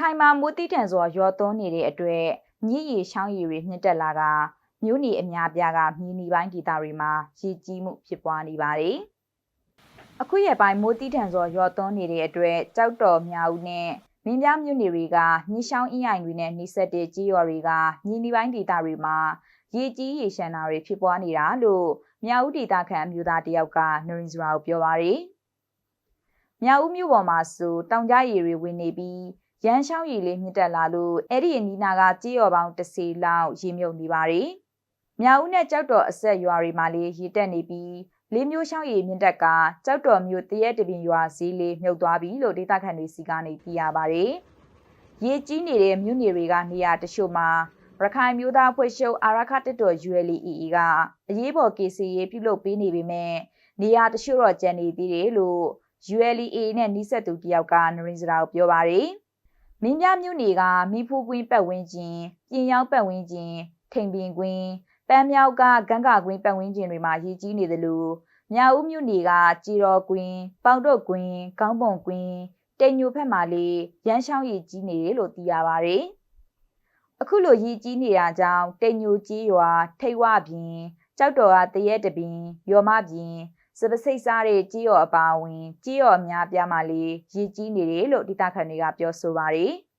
ခိုင်မှာမိုးတိထန်စွာရောသွန်းနေတဲ့အတွက်မြစ်ရီချောင်းရီတွေမြင့်တက်လာကမြို့နေအများပြားကမြင်းနီပိုင်းဒေသတွေမှာရေကြီးမှုဖြစ်ပွားနေပါတယ်။အခုရက်ပိုင်းမိုးတိထန်စွာရောသွန်းနေတဲ့အတွက်ကြောက်တော်မြောက်ဦးနဲ့မင်းပြားမြို့နယ်တွေကညှိရှောင်းအင်းအိုင်တွေနဲ့နှိစက်တဲ့ကြေးရွာတွေကမြင်းနီပိုင်းဒေသတွေမှာရေကြီးရေရှမ်းတာတွေဖြစ်ပွားနေတာလို့မြောက်ဦးဒေသခံအမျိုးသားတယောက်ကနရင်စရာကိုပြောပါရယ်။မြောက်ဦးမြို့ပေါ်မှာဆိုတောင်ကြားရီတွေဝင်နေပြီး ရန်ရှောင်းရီလေးမြင့်တက်လာလို့အဲ့ဒီအနီးနာကကြေးရော်ပေါင်းတစ်စီလောက်ရေမြုပ်နေပါတယ်။မြောက်ဦးနဲ့ကြောက်တော်အဆက်ရွာတွေမှာလေးရေတက်နေပြီးလေးမျိုးရှောင်းရီမြင့်တက်ကကြောက်တော်မြို့တရက်တပင်ရွာစည်းလေးမြုပ်သွားပြီလို့ဒေသခံတွေစီကနေသိရပါတယ်။ရေကြီးနေတဲ့မြို့နယ်တွေကနေရာတချို့မှာရခိုင်မျိုးသားဖွဲ့ရှုပ်အာရခတက်တော် ULEE ကအရေးပေါ် KC ရေးပြုလုပ်ပေးနေပေမဲ့နေရာတချို့တော့ကျန်နေသေးတယ်လို့ ULEA နဲ့နှိစက်သူတယောက်ကနရင်စရာကိုပြောပါတယ်။ မင်းပြမြို့နယ်ကမိဖူးကွင်းပတ်ဝန်းကျင်ပြင်ရောက်ပတ်ဝန်းကျင်ထိန်ပင်ကွင်းပန်းမြောက်ကဂန်းကာကွင်းပတ်ဝန်းကျင်တွေမှာရည်ကြီးနေတယ်လို့မြောက်ဦးမြို့နယ်ကကြည်တော်ကွင်းပေါင်တုတ်ကွင်းကောင်းပုံကွင်းတိမ်ညိုဖက်မှာလေးရမ်းချောင်းရည်ကြီးနေတယ်လို့သိရပါတယ်။အခုလိုရည်ကြီးနေတာကြောင့်တိမ်ညိုကြီးရွာထိတ်ဝပြင်ကြောက်တော်ကတရက်တပင်ရော်မပြင် စပစိတ်စားတဲ့ကြီးရော်အပါဝင်ကြီးရော်အများပြားမှလေးရည်ကြီးနေတယ်လို့ဒေသခံတွေကပြောဆိုပါတယ်။